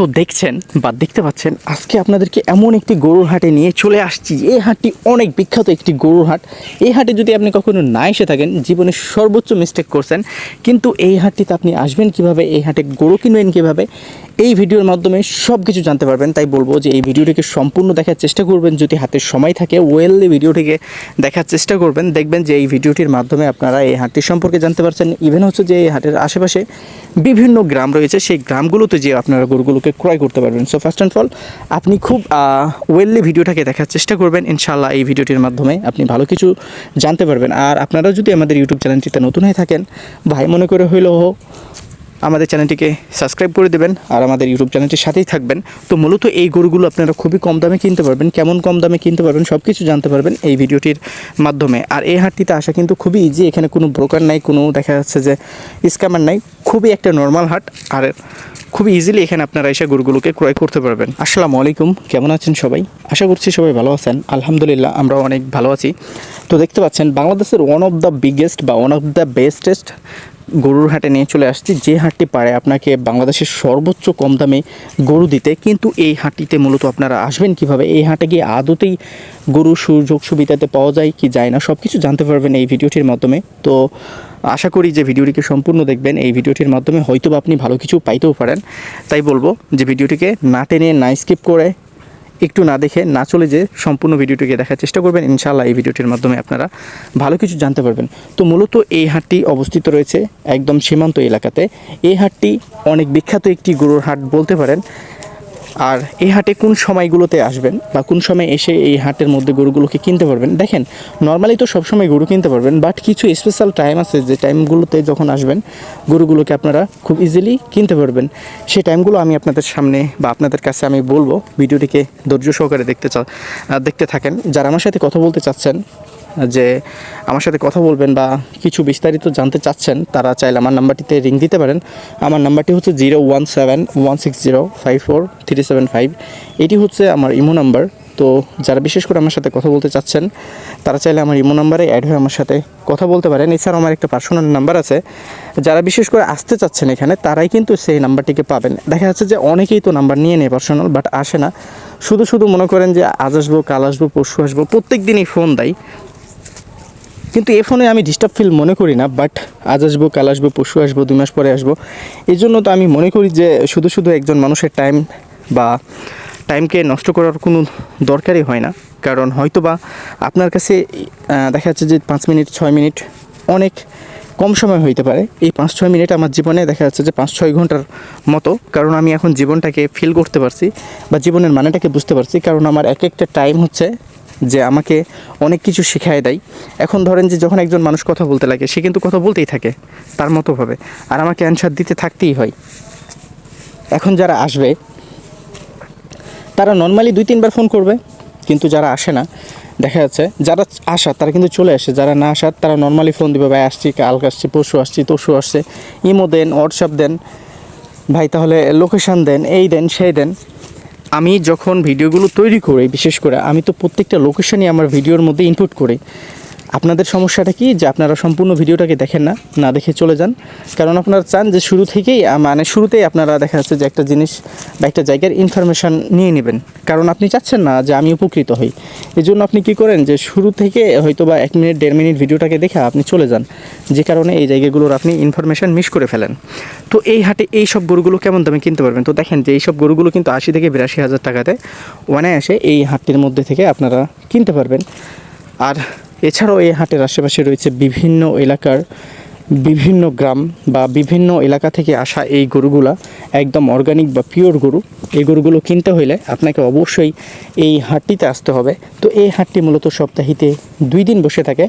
তো দেখছেন বা দেখতে পাচ্ছেন, আজকে আপনাদেরকে এমন একটি গরুর হাটে নিয়ে চলে আসছি। এই হাটটি অনেক বিখ্যাত একটি গরুর হাট। এই হাটে যদি আপনি কখনো না এসে থাকেন, জীবনে সর্বোচ্চ মিস্টেক করছেন। কিন্তু এই হাটটিতে আপনি আসবেন কীভাবে? এই হাটে গরু কিনবেন কীভাবে? এই ভিডিওর মাধ্যমে সব কিছু জানতে পারবেন, তাই বলব যে এই ভিডিওটিকে সম্পূর্ণ দেখার চেষ্টা করবেন। যদি হাতে সময় থাকে ওয়েললি ভিডিওটিকে দেখার চেষ্টা করবেন। দেখবেন যে এই ভিডিওটির মাধ্যমে আপনারা এই হাটটি সম্পর্কে জানতে পারছেন। ইভেন হচ্ছে যে এই হাটের আশেপাশে বিভিন্ন গ্রাম রয়েছে। সেই গ্রামগুলোতে যে আপনারা গরুগুলোকে ক্রয় করতে পারবেন। সো ফার্স্ট অ্যান্ড অল আপনি খুব ওয়েললি ভিডিওটাকে দেখার চেষ্টা করবেন। ইনশাল্লাহ এই ভিডিওটির মাধ্যমে আপনি ভালো কিছু জানতে পারবেন। আর আপনারা যদি আমাদের ইউটিউব চ্যানেলটিতে নতুন হয়ে থাকেন, ভাই মনে করে হইলেও আমাদের চ্যানেলটিকে সাবস্ক্রাইব করে দেবেন আর আমাদের ইউটিউব চ্যানেলটির সাথেই থাকবেন। তো মূলত এই গরুগুলো আপনারা খুবই কম দামে কিনতে পারবেন, কেমন কম দামে কিনতে পারবেন সব কিছু জানতে পারবেন এই ভিডিওটির মাধ্যমে। আর এই হাটটিতে আসা কিন্তু খুবই ইজি এখানে কোনো ব্রোকার নাই, কোনো দেখা যাচ্ছে যে স্ক্যামার নাই, খুবই একটা নর্মাল হাট আর খুবই ইজিলি এখানে আপনারা এসে গরুগুলোকে ক্রয় করতে পারবেন। আসসালামু আলাইকুম, কেমন আছেন সবাই? আশা করছি সবাই ভালো আছেন, আলহামদুলিল্লাহ আমরাও অনেক ভালো আছি। তো দেখতে পাচ্ছেন, বাংলাদেশের ওয়ান অফ দ্য বিগেস্ট বা ওয়ান অফ দ্য বেস্টেস্ট গরুর হাটে নিয়ে চলে আসছি। যে হাটটি পারে আপনাকে বাংলাদেশের সর্বোচ্চ কম দামে গরু দিতে, কিন্তু এই হাটটিতে মূলত আপনারা আসবেন কীভাবে? এই হাটে গিয়ে আদতেই গরু সুযোগ সুবিধাতে পাওয়া যায় কি যায় না সব কিছু জানতে পারবেন এই ভিডিওটির মাধ্যমে। তো আশা করি যে ভিডিওটিকে সম্পূর্ণ দেখবেন। এই ভিডিওটির মাধ্যমে হয়তো আপনি ভালো কিছু পাইতেও পারেন। তাই বলব যে ভিডিওটিকে না টেনে, না স্কিপ করে একটু না দেখে না চলে যে সম্পূর্ণ ভিডিওটিকে দেখার চেষ্টা করবেন। ইনশাল্লাহ এই ভিডিওটির মাধ্যমে আপনারা ভালো কিছু জানতে পারবেন। তো মূলত এই হাটটি অবস্থিত রয়েছে একদম সীমান্ত এলাকাতে। এই হাটটি অনেক বিখ্যাত একটি গরুর হাট বলতে পারেন। আর এই হাটে কোন সময়গুলোতে আসবেন বা কোন সময় এসে এই হাটের মধ্যে গরুগুলোকে কিনতে পারবেন? দেখেন নর্মালি তো সবসময় গরু কিনতে পারবেন বাট কিছু স্পেশাল টাইম আছে যে টাইমগুলোতে যখন আসবেন, গরুগুলোকে আপনারা খুব ইজিলি কিনতে পারবেন। সেই টাইমগুলো আমি আপনাদের সামনে বা আপনাদের কাছে আমি বলব। ভিডিওটিকে ধৈর্য সহকারে দেখতে চা দেখতে থাকেন। যারা আমার সাথে কথা বলতে চাচ্ছেন যে আমার সাথে কথা বলবেন বা কিছু বিস্তারিত জানতে চাচ্ছেন, তারা চাইলে আমার নাম্বারটিতে রিং দিতে পারেন। আমার নাম্বারটি হচ্ছে zero one seven one six zero five four three seven five. এটি হচ্ছে আমার ইমো নাম্বার। তো যারা বিশেষ করে আমার সাথে কথা বলতে চাচ্ছেন, তারা চাইলে আমার ইমো নাম্বারে অ্যাড হয়ে আমার সাথে কথা বলতে পারেন। এছাড়াও আমার একটা পার্সোনাল নাম্বার আছে। যারা বিশেষ করে আসতে চাচ্ছেন এখানে, তারাই কিন্তু সেই নাম্বারটিকে পাবেন। দেখা যাচ্ছে যে অনেকেই তো নাম্বার নিয়ে নেয় পার্সোনাল বাট আসে না। শুধু শুধু মনে করেন যে আজ আসব, কাল আসব, পরশু আসব প্রত্যেক দিনই ফোন দেয়। কিন্তু এ ফোনে আমি ডিস্টার্ব ফিল মনে করি না বাট আজ আসব, কাল আসব, পরশু আসব, দুই মাস পরে আসব। এই জন্য তো আমি মনে করি যে শুধু শুধু একজন মানুষের টাইম বা টাইমকে নষ্ট করার কোনো দরকারই হয় না। কারণ হয়তো বা আপনার কাছে দেখা যাচ্ছে যে পাঁচ মিনিট, ছয় মিনিট অনেক কম সময় হইতে পারে। এই পাঁচ, ছয় মিনিট আমার জীবনে দেখা যাচ্ছে যে পাঁচ, ছয় ঘণ্টার মতো। কারণ আমি এখন জীবনটাকে ফিল করতে পারছি বা জীবনের মানেটাকে বুঝতে পারছি। কারণ আমার এক একটা টাইম হচ্ছে যে আমাকে অনেক কিছু শেখায় দেয়। এখন ধরেন যে যখন একজন মানুষ কথা বলতে লাগে, সে কিন্তু কথা বলতেই থাকে, তার মতোভাবে আর আমাকে অ্যান্সার দিতে থাকতেই হয়। এখন যারা আসবে, তারা নর্মালি দুই, তিনবার ফোন করবে, কিন্তু যারা আসে না, দেখা যাচ্ছে যারা আসার তারা কিন্তু চলে আসে। যারা না আসার তারা নর্মালি ফোন দিবে, ভাই, আসছি কালকে আসছি, পরশু আসছি, তরশু আসছে। ইমো দেন হোয়াটসঅ্যাপ দেন, ভাই, তাহলে লোকেশান দেন, এই দেন, সেই দেন। আমি যখন ভিডিওগুলো তৈরি করি, বিশেষ করে আমি তো প্রত্যেকটা লোকেশনই আমার ভিডিওর মধ্যে ইনপুট করি আপনাদের সমস্যাটা কি? যে আপনারা সম্পূর্ণ ভিডিওটাকে দেখেন না না দেখে চলে যান। কারণ আপনারা চান যে শুরু থেকেই মানে শুরুতেই আপনারা দেখা যাচ্ছে যে একটা জিনিস বা একটা জায়গার ইনফরমেশান নিয়ে নেবেন। কারণ আপনি চাচ্ছেন না যে আমি উপকৃত হই। এই জন্য আপনি কী করেন যে শুরু থেকে হয়তো বা এক মিনিট, দেড় মিনিট ভিডিওটাকে দেখে আপনি চলে যান। যে কারণে এই জায়গাগুলোর আপনি ইনফরমেশান মিস করে ফেলেন। তো এই হাটে এই সব গরুগুলো কেমন দামে কিনতে পারবেন? তো দেখেন যে এই সব গরুগুলো কিন্তু আশি থেকে বিরাশি হাজার টাকাতে ওয়ানে আসে এই হাটটির মধ্যে থেকে আপনারা কিনতে পারবেন। আর এছাড়াও এই হাটের আশেপাশে রয়েছে বিভিন্ন এলাকার বিভিন্ন গ্রাম বা বিভিন্ন এলাকা থেকে আসা এই গরুগুলা, একদম অর্গানিক বা পিওর গরু। এই গরুগুলো কিনতে হইলে আপনাকে অবশ্যই এই হাটটিতে আসতে হবে। তো এই হাটটি মূলত সপ্তাহিতে দুই দিন বসে থাকে,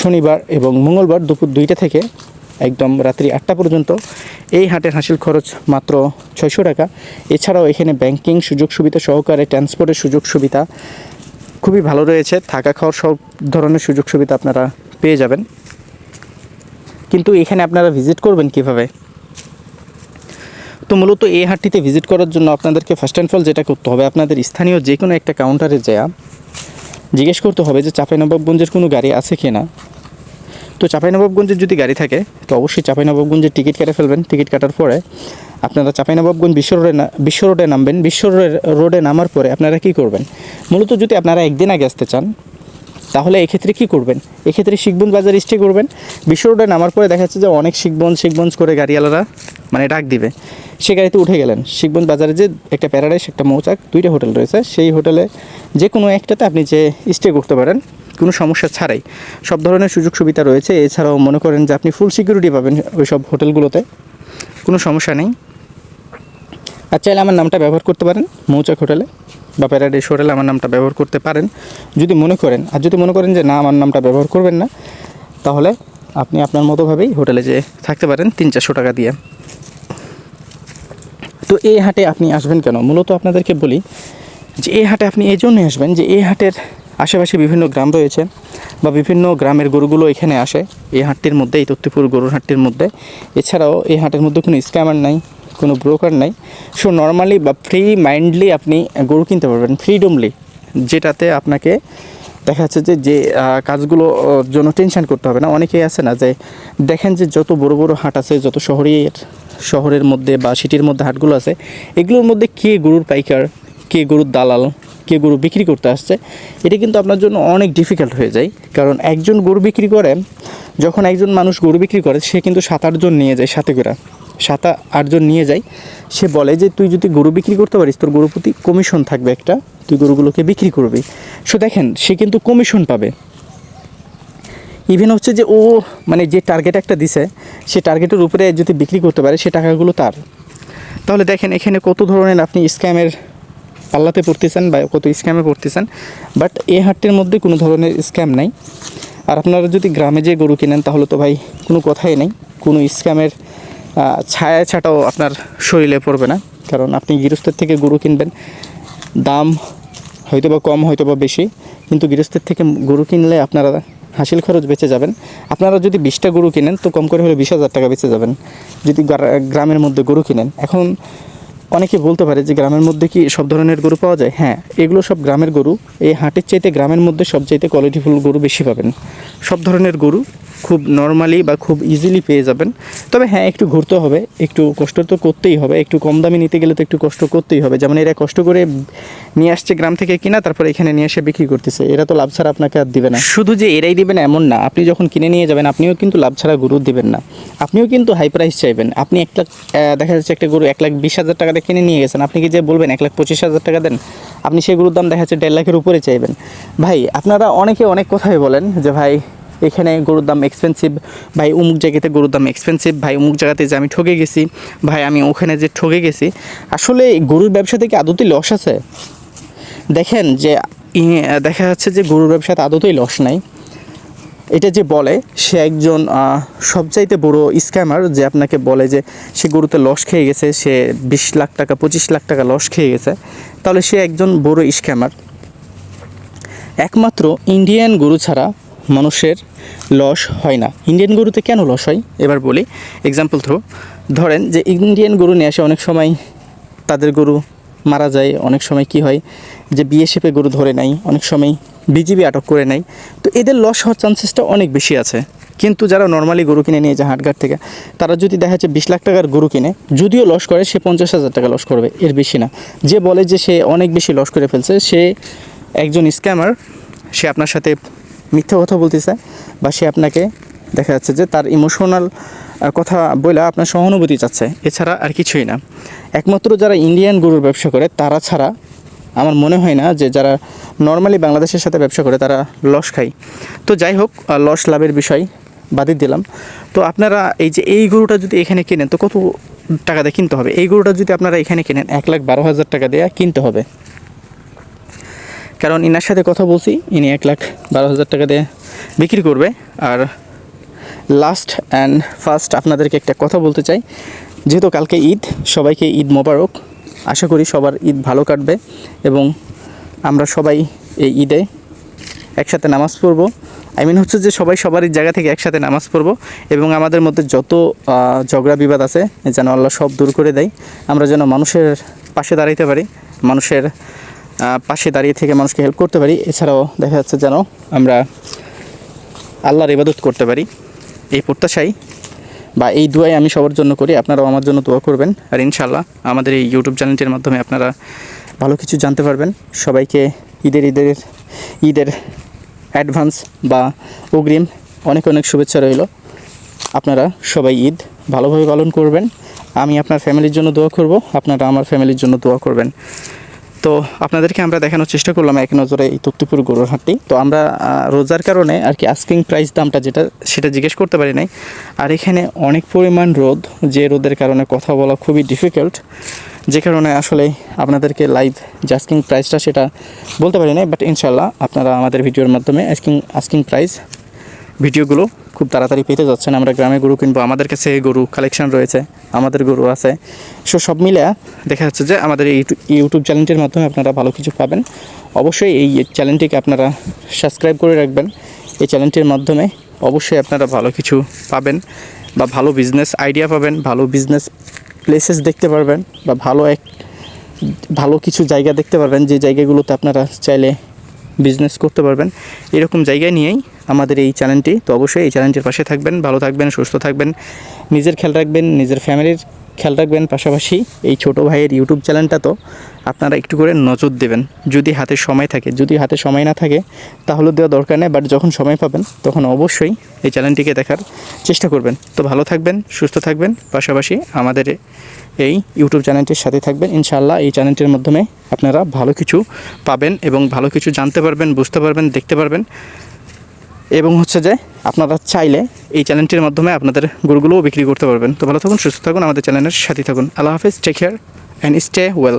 শনিবার এবং মঙ্গলবার দুপুর দুইটা থেকে একদম রাত্রি আটটা পর্যন্ত। এই হাটের হাসিল খরচ মাত্র ছয়শো টাকা। এছাড়াও এখানে ব্যাংকিং সুযোগ সুবিধা সহকারে ট্রান্সপোর্টের সুযোগ সুবিধা খুবই ভালো রয়েছে। থাকা খাওয়ার সব ধরনের সুযোগ সুবিধা আপনারা পেয়ে যাবেন। কিন্তু এখানে আপনারা ভিজিট করবেন কীভাবে? তো মূলত এই হাটটিতে ভিজিট করার জন্য আপনাদেরকে ফার্স্ট অ্যান্ড ফল যেটা করতে হবে, আপনাদের স্থানীয় যে কোনো একটা কাউন্টারে যাওয়া জিজ্ঞেস করতে হবে যে চাঁপাইনবাবগঞ্জের কোনো গাড়ি আছে কি না তো চাঁপাইনবাবগঞ্জের যদি গাড়ি থাকে, তো অবশ্যই চাঁপাইনবাবগঞ্জের টিকিট কেটে ফেলবেন। টিকিট কাটার পরে আপনারা চাঁপাইনবাবগঞ্জ বিশ্ব রোডে বিশ্ব রোডে নামবেন। বিশ্ব রোডে- নামার পরে আপনারা কী করবেন? মূলত যদি আপনারা একদিন আগে আসতে চান, তাহলে এক্ষেত্রে কী করবেন? এক্ষেত্রে শিখবঞ্জ বাজার স্টে করবেন। বিশ্ব রোডে নামার পরে দেখা যাচ্ছে যে অনেক শিখবঞ্জ শিখবঞ্জ করে গাড়িওয়ালারা মানে ডাক দিবে। সে গাড়িতে উঠে গেলেন। শিখবঞ্জ বাজারে যে একটা প্যারাডাইস, একটা মৌচাক, দুইটা হোটেল রয়েছে। সেই হোটেলে যে কোনো একটাতে আপনি যে স্টে করতে পারেন। কোনো সমস্যা ছাড়াই। সব ধরনের সুযোগ সুবিধা রয়েছে। এছাড়াও মনে করেন যে আপনি ফুল সিকিউরিটি পাবেন ওই সব হোটেলগুলোতে। কোনো সমস্যা নেই। আর চাইলে আমার নামটা ব্যবহার করতে পারেন, মৌচাক হোটেলে বা প্যারাডাইস হোটেলে আমার নামটা ব্যবহার করতে পারেন। যদি মনে করেন, আর যদি মনে করেন যে না, আমার নামটা ব্যবহার করবেন না, তাহলে আপনি আপনার মতোভাবেই হোটেলে যেয়ে থাকতে পারেন তিন চারশো টাকা দিয়ে। তো এই হাটে আপনি আসবেন কেন? মূলত আপনাদেরকে বলি যে এই হাটে আপনি এই জন্যই আসবেন যে এই হাটের আশেপাশে বিভিন্ন গ্রাম রয়েছে বা বিভিন্ন গ্রামের গরুগুলো এখানে আসে। এই হাটটির মধ্যে, এই তত্ত্বপুর গরুর হাটটির মধ্যে। এছাড়াও এই হাটের মধ্যে কোনো স্ক্যামার নাই, কোনো ব্রোকার নাই। সো নর্মালি বা ফ্রি মাইন্ডলি আপনি গরু কিনতে পারবেন ফ্রিডমলি যেটাতে আপনাকে দেখা যাচ্ছে যে যে কাজগুলো জন্য টেনশন করতে হবে না। অনেকেই আছে না যে, দেখেন যে যত বড় বড় হাট আছে, যত শহরের শহরের মধ্যে বা সিটির মধ্যে হাটগুলো আছে, এগুলোর মধ্যে কে গরুর পাইকার, কে গরুর দালাল কে গরু বিক্রি করতে আসছে, এটা কিন্তু আপনার জন্য অনেক ডিফিকাল্ট হয়ে যায়। কারণ একজন গরু বিক্রি করে, যখন একজন মানুষ গরু বিক্রি করে, সে কিন্তু সাত আটজন নিয়ে যায় সাথে করে। সাত আটজন নিয়ে যায়। সে বলে যে, তুই যদি গরু বিক্রি করতে পারিস, তোর গরুর প্রতি কমিশন থাকবে একটা। তুই গরুগুলোকে বিক্রি করবি। সো দেখেন, সে কিন্তু কমিশন পাবে। ইভেন হচ্ছে যে, ও মানে যে টার্গেট একটা দিছে, সে টার্গেটের উপরে যদি বিক্রি করতে পারে, সে টাকাগুলো তার। তাহলে দেখেন, এখানে কত ধরনের আপনি স্ক্যামের পাল্লাতে পড়তেছেন বা কত স্ক্যামে পড়তেছেন বাট এই হাটটির মধ্যে কোনো ধরনের স্ক্যাম নাই। আর আপনারা যদি গ্রামে যে গরু কিনেন, তাহলে তো ভাই কোনো কথাই নেই। কোনো স্ক্যামের ছায়া ছাটাও আপনার শরীরে পড়বে না। কারণ আপনি গৃহস্থের থেকে গরু কিনবেন, দাম হয়তো বা কম হয়তো বা বেশি। কিন্তু গৃহস্থের থেকে গরু কিনলে আপনারা হাসিল খরচ বেঁচে যাবেন। আপনারা যদি বিশটা গরু কিনেন, তো কম করে হলে বিশ হাজার টাকা বেঁচে যাবেন। যদি গ্রামের মধ্যে গরু কিনেন। এখন অনেকে বলতে পারে যে গ্রামের মধ্যে কি সব ধরনের গরু পাওয়া যায়? হ্যাঁ এগুলো সব গ্রামের গরু। এই হাটের চাইতে গ্রামের মধ্যে সব চাইতে কোয়ালিটিফুল গরু বেশি পাবেন। সব ধরনের গরু খুব নর্মালি বা খুব ইজিলি পেয়ে যাবেন। তবে হ্যাঁ একটু ঘুরতে হবে, একটু কষ্ট তো করতেই হবে, একটু কম দামে নিতে গেলে তো একটু কষ্ট করতেই হবে। যেমন এরা কষ্ট করে নিয়ে আসছে গ্রাম থেকে কিনা, তারপরে এখানে নিয়ে এসে বিক্রি করতেছে। এরা তো লাভ ছাড়া আপনাকে আর দিবে না। শুধু যে এরাই দিবে না এমন না, আপনি যখন কিনে নিয়ে যাবেন, আপনিও কিন্তু লাভ ছাড়া গরু দিবেন না। আপনিও কিন্তু হাই প্রাইস চাইবেন। আপনি এক লাখ দেখা যাচ্ছে একটা গরু এক লাখ বিশ হাজার টাকা দিয়ে কিনে নিয়ে গেছেন, আপনি কি যে বলবেন এক লাখ পঁচিশ হাজার টাকা দেন? আপনি সেই গরুর দাম দেখা যাচ্ছে দেড় লাখের উপরে চাইবেন। ভাই, আপনারা অনেকে অনেক কথাই বলেন যে, ভাই এখানে গরুর দাম এক্সপেন্সিভ ভাই, অমুক জায়গাতে গরুর দাম এক্সপেন্সিভ ভাই, অমুক জায়গাতে যে আমি ঠকে গেছি। ভাই, আমি ওখানে যে ঠকে গেছি। আসলে গরুর ব্যবসা থেকে আদতে লস আছে। দেখেন যে দেখা যাচ্ছে যে গরুর ব্যবসাতে আদতেই লস নাই। এটা যে বলে, সে একজন সবচাইতে বড় স্ক্যামার যে আপনাকে বলে যে, সে গরুতে লস খেয়ে গেছে, সে বিশ লাখ টাকা, পঁচিশ লাখ টাকা লস খেয়ে গেছে। তাহলে সে একজন বড় স্ক্যামার একমাত্র ইন্ডিয়ান গরু ছাড়া মানুষের লস হয় না। ইন্ডিয়ান গরুতে কেন লস হয়? এবার বলি এক্সাম্পল থ্রো ধরেন যে ইন্ডিয়ান গরু নিয়ে আসে অনেক সময় তাদের গরু মারা যায়, অনেক সময় কি হয় যে বিএসএফে গরু ধরে নাই অনেক সময় বিজিবি আটক করে নেয়। তো এদের লস হওয়ার চান্সেসটা অনেক বেশি আছে। কিন্তু যারা নর্মালি গরু কিনে নিয়ে যায় হাটঘাট থেকে, তারা যদি দেখা যাচ্ছে বিশ লাখ টাকার গরু কিনে, যদিও লস করে, সে পঞ্চাশ হাজার টাকা লস করবে, এর বেশি না। যে বলে যে সে অনেক বেশি লস করে ফেলছে, সে একজন স্ক্যামার সে আপনার সাথে মিথ্যা কথা বলতেছে বা সে আপনাকে দেখা যাচ্ছে যে তার ইমোশনাল কথা বলে আপনার সহানুভূতি চাচ্ছে, এছাড়া আর কিছুই না। একমাত্র যারা ইন্ডিয়ান গরুর ব্যবসা করে, তারা ছাড়া আমার মনে হয় না যে যারা নর্মালি বাংলাদেশের সাথে ব্যবসা করে, তারা লস খায়। তো যাই হোক লস লাভের বিষয় বাদই দিলাম। তো আপনারা এই যে এই গরুটা যদি এখানে কেনেন, তো কত টাকা দিয়ে কিনতে হবে? এই গরুটা যদি আপনারা এখানে কেনেন, এক লাখ বারো হাজার টাকা দিয়ে কিনতে হবে। কারণ ইনার সাথে কথা বলছি, ইনি এক লাখ বারো হাজার টাকা দিয়ে বিক্রি করবে। আর লাস্ট অ্যান্ড ফার্স্ট আপনাদেরকে একটা কথা বলতে চাই, যেহেতু কালকে ঈদ, সবাইকে ঈদ মোবারক। আশা করি সবার ঈদ ভালো কাটবে এবং আমরা সবাই এই ঈদে একসাথে নামাজ পড়ব। আই মিন হচ্ছে যে সবাই সবারই জায়গা থেকে একসাথে নামাজ পড়ব এবং আমাদের মধ্যে যত ঝগড়া বিবাদ আছে, যেন আল্লাহ সব দূর করে দেয়, আমরা যেন মানুষের পাশে দাঁড়াইতে পারি, মানুষের পাশে দাঁড়িয়ে থেকে মানুষকে হেল্প করতে পারি। এছাড়াও দেখা যাচ্ছে যেন আমরা আল্লাহর ইবাদত করতে পারি। এই প্রত্যাশাই বা এই দুয়াই আমি সবার জন্য করি। আপনারাও আমার জন্য দোয়া করবেন। আর ইনশাল্লাহ আমাদের এই ইউটিউব চ্যানেলটির মাধ্যমে আপনারা ভালো কিছু জানতে পারবেন। সবাইকে ঈদের ঈদের ঈদের অ্যাডভান্স বা অগ্রিম অনেক অনেক শুভেচ্ছা রইল। আপনারা সবাই ঈদ ভালোভাবে পালন করবেন। আমি আপনার ফ্যামিলির জন্য দোয়া করব। আপনারা আমার ফ্যামিলির জন্য দোয়া করবেন। তো আপনাদেরকে আমরা দেখানোর চেষ্টা করলাম এক নজরে এই তত্ত্বপুর গরুর হাটটি। তো আমরা রোজার কারণে আর কি আস্কিং প্রাইস দামটা যেটা, সেটা জিজ্ঞেস করতে পারি নাই। আর এখানে অনেক পরিমাণ রোদ, যে রোদের কারণে কথা বলা খুবই ডিফিকাল্ট যে কারণে আসলে আপনাদেরকে লাইভ যে আস্কিং প্রাইসটা সেটা বলতে পারি নাই বাট ইনশাল্লাহ আপনারা আমাদের ভিডিওর মাধ্যমে আস্কিং আস্কিং প্রাইস ভিডিওগুলো খুব তাড়াতাড়ি পেতে যাচ্ছেন। আমরা গ্রামে গরু কিনবো, আমাদের কাছে গরু কালেকশন রয়েছে, আমাদের গরু আছে। সো সব মিলে দেখা যাচ্ছে যে আমাদের এই ইউটিউব চ্যানেলটির মাধ্যমে আপনারা ভালো কিছু পাবেন। অবশ্যই এই চ্যানেলটিকে আপনারা সাবস্ক্রাইব করে রাখবেন। এই চ্যানেলটির মাধ্যমে অবশ্যই আপনারা ভালো কিছু পাবেন বা ভালো বিজনেস আইডিয়া পাবেন, ভালো বিজনেস প্লেসেস দেখতে পারবেন বা ভালো এক, ভালো কিছু জায়গা দেখতে পারবেন। যে জায়গাগুলোতে আপনারা চাইলে বিজনেস করতে পারবেন। এরকম জায়গায় নিয়েই আমাদের এই চ্যানেলটি। তো অবশ্যই এই চ্যানেলটির পাশে থাকবেন, ভালো থাকবেন, সুস্থ থাকবেন, নিজের খেয়াল রাখবেন, নিজের ফ্যামিলির খেয়াল রাখবেন। পাশাপাশি এই ছোট ভাইয়ের ইউটিউব চ্যানেলটা তো আপনারা একটু করে নজর দেবেন। যদি হাতে সময় থাকে, যদি হাতে সময় না থাকে, তাহলে দেওয়া দরকার নেই। বাট যখন সময় পাবেন, তখন অবশ্যই এই চ্যানেলটিকে দেখার চেষ্টা করবেন। তো ভালো থাকবেন, সুস্থ থাকবেন, পাশাপাশি আমাদের এই ইউটিউব চ্যানেলটির সাথে থাকবেন। ইনশাআল্লাহ এই চ্যানেলটির মাধ্যমে আপনারা ভালো কিছু পাবেন এবং ভালো কিছু জানতে পারবেন, বুঝতে পারবেন, দেখতে পারবেন। এবং হচ্ছে যে আপনারা চাইলে এই চ্যানেলটির মাধ্যমে আপনাদের গরুগুলোও বিক্রি করতে পারবেন। তো ভালো থাকুন, সুস্থ থাকুন, আমাদের চ্যানেলের সাথে থাকুন। আল্লাহ হাফিজ take care and stay well